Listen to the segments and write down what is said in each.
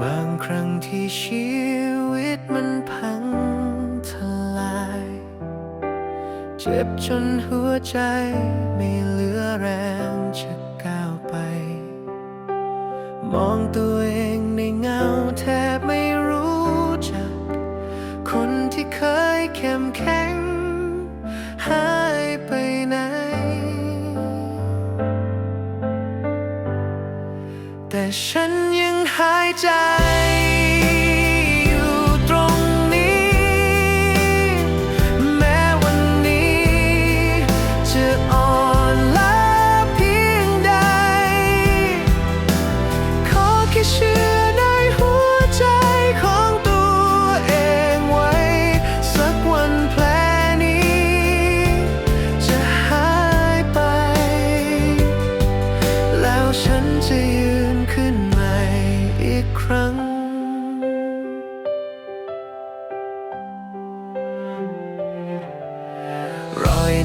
บางครั้งที่ชีวิตมันพังทลาย เจ็บจนหัวใจไม่เหลือแรงจะก้าวไป มองตัวเองในเงาแท้ แต่ฉันยังหายใจ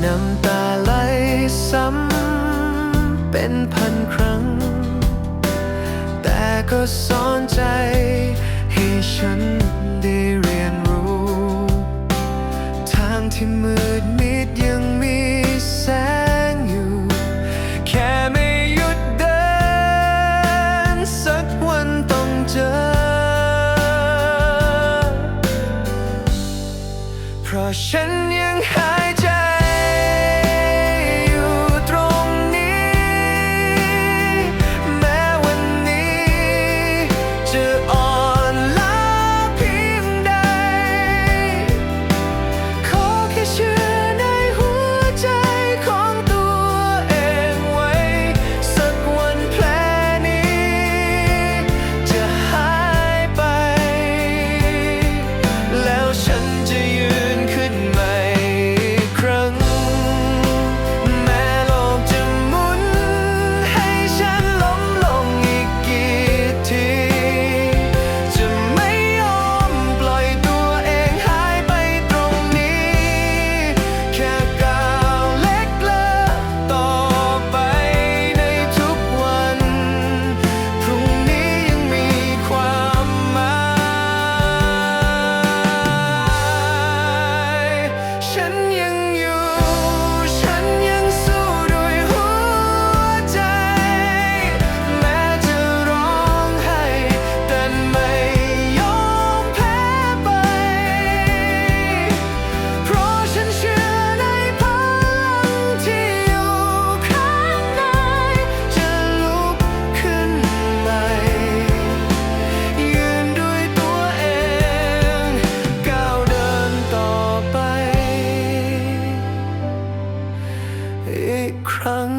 น้ำตาไหลซ้ำเป็นพันครั้ง แต่ก็สอนใจ กครั้ง